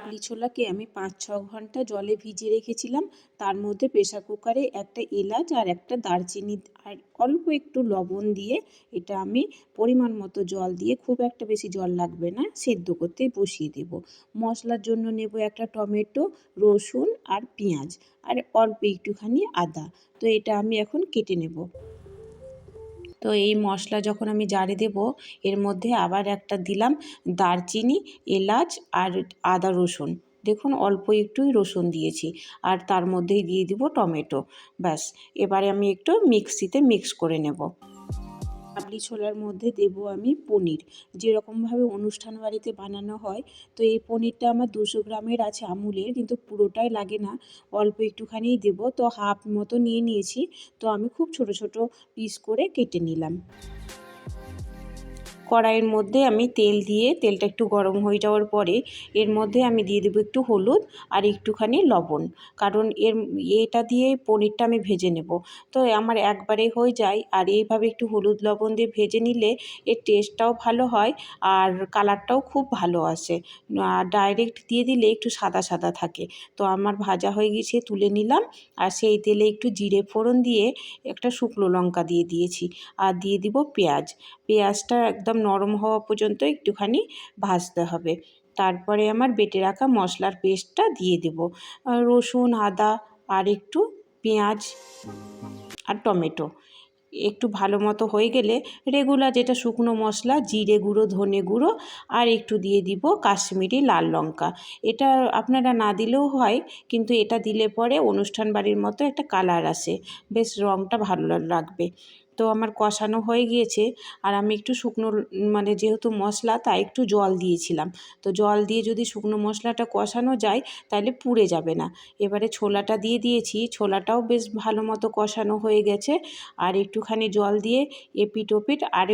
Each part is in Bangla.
কাবলি ছোলাকে আমি পাঁচ, ছ ঘণ্টা জলে ভিজিয়ে রেখেছিলাম। তার মধ্যে প্রেসার কুকারে একটা এলাচ আর একটা দারচিনি আর অল্প একটু লবণ দিয়ে এটা আমি পরিমাণ মতো জল দিয়ে খুব একটা বেশি জল লাগবে না, সেদ্ধ করতে বসিয়ে দেব। মশলার জন্য নেব একটা টমেটো, রসুন আর পেঁয়াজ আর অল্প একটুখানি আদা। তো এটা আমি এখন কেটে নেব। তো এই মশলা যখন আমি জারে দেব, এর মধ্যে আবার একটা দিলাম দারচিনি, এলাচ আর আদা রসুন। দেখুন, অল্প একটুই রসুন দিয়েছি আর তার মধ্যেই দিয়ে দিব টমেটো। ব্যাস, এবারে আমি একটু মিক্সিতে মিক্স করে নেব। কাবলি ছোলার মধ্যে দেব আমি পনির। যেরকমভাবে অনুষ্ঠান বাড়িতে বানানো হয়, তো এই পনিরটা আমার দুশো গ্রামের আছে আমুলের, কিন্তু পুরোটাই লাগে না। অল্প একটুখানিই দেব, তো হাফ মতো নিয়ে নিয়েছি, তো আমি খুব ছোট ছোট পিস করে কেটে নিলাম। কড়াইয়ের মধ্যে আমি তেল দিয়ে, তেলটা একটু গরম হয়ে যাওয়ার পরে এর মধ্যে আমি দিয়ে দেবো একটু হলুদ আর একটুখানি লবণ। কারণ এর, এটা দিয়ে পনিরটা আমি ভেজে নেব। তো আমার একবারে হয়ে যায় আর এইভাবে একটু হলুদ লবণ দিয়ে ভেজে নিলে এর টেস্টটাও ভালো হয় আর কালারটাও খুব ভালো আসে। আর ডাইরেক্ট দিয়ে দিলে একটু সাদা সাদা থাকে। তো আমার ভাজা হয়ে গেছে, তুলে নিলাম আর সেই তেলে একটু জিরে ফোড়ন দিয়ে একটা শুকনো লঙ্কা দিয়ে দিয়েছি। আর দিয়ে দিব পেঁয়াজ। পেঁয়াজটা একদম নরম হওয়া পর্যন্ত একটুখানি ভাজতে হবে। তারপরে আমার বেটে রাখা মশলার পেস্টটা দিয়ে দেব। রসুন, আদা আর একটু পেঁয়াজ আর টমেটো। একটু ভালো মতো হয়ে গেলে রেগুলার যেটা শুকনো মশলা, জিরে গুঁড়ো, ধনে গুঁড়ো আর একটু দিয়ে দিব কাশ্মীরি লাল লঙ্কা। এটা আপনারা না দিলেও হয়, কিন্তু এটা দিলে পরে অনুষ্ঠান বাড়ির মতো একটা কালার আসে। বেশ রঙটা ভালো লাগবে। তো আমার কষানো হয়ে গিয়েছে। আর আমি একটু শুকনো মানে যেহেতু মশলা, তাই একটু জল দিয়েছিলাম। তো জল দিয়ে যদি শুকনো মশলাটা কষানো যায় তাহলে পুড়ে যাবে না। এবারে ছোলাটা দিয়ে দিয়েছি। ছোলাটাও বেশ ভালো মতো কষানো হয়ে গেছে। আর একটুখানি জল দিয়ে এপিট ওপিট আর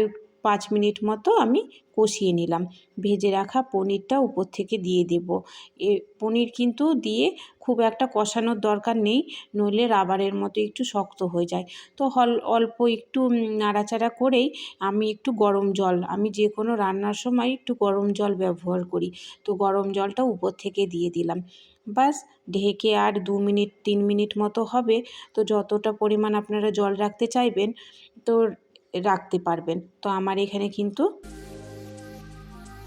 পাঁচ মিনিট মতো আমি কষিয়ে নিলাম। ভেজে রাখা পনিরটা উপর থেকে দিয়ে দেব। এ পনির কিন্তু দিয়ে খুব একটা কষানোর দরকার নেই, নইলে রাবারের মতো একটু শক্ত হয়ে যায়। তো হল, অল্প একটু নাড়াচাড়া করেই আমি একটু গরম জল, আমি যে কোনো রান্নার সময় একটু গরম জল ব্যবহার করি। তো গরম জলটা উপর থেকে দিয়ে দিলাম। বাস ঢেকে আর দু মিনিট, তিন মিনিট মতো হবে। তো যতটা পরিমাণ আপনারা জল রাখতে চাইবেন, তো রাখতে পারবেন। তো আমার এখানে কিন্তু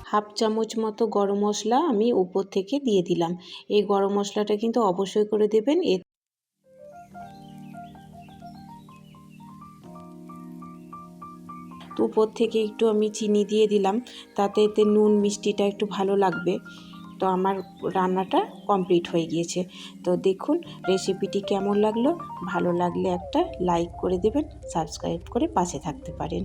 হাফ চামচ মতো গরম মশলা আমি উপর থেকে দিয়ে দিলাম। এই গরম মশলাটা কিন্তু অবশ্যই করে দেবেন। এ উপর থেকে একটু আমি চিনি দিয়ে দিলাম। তাতে এতে নুন, মিষ্টিটা একটু ভালো লাগবে। তো আমার রান্নাটা কমপ্লিট হয়ে গিয়েছে। তো দেখুন রেসিপিটি কেমন লাগল? ভালো লাগলে একটা লাইক করে দেবেন সাবস্ক্রাইব করে পাশে থাকতে পারেন।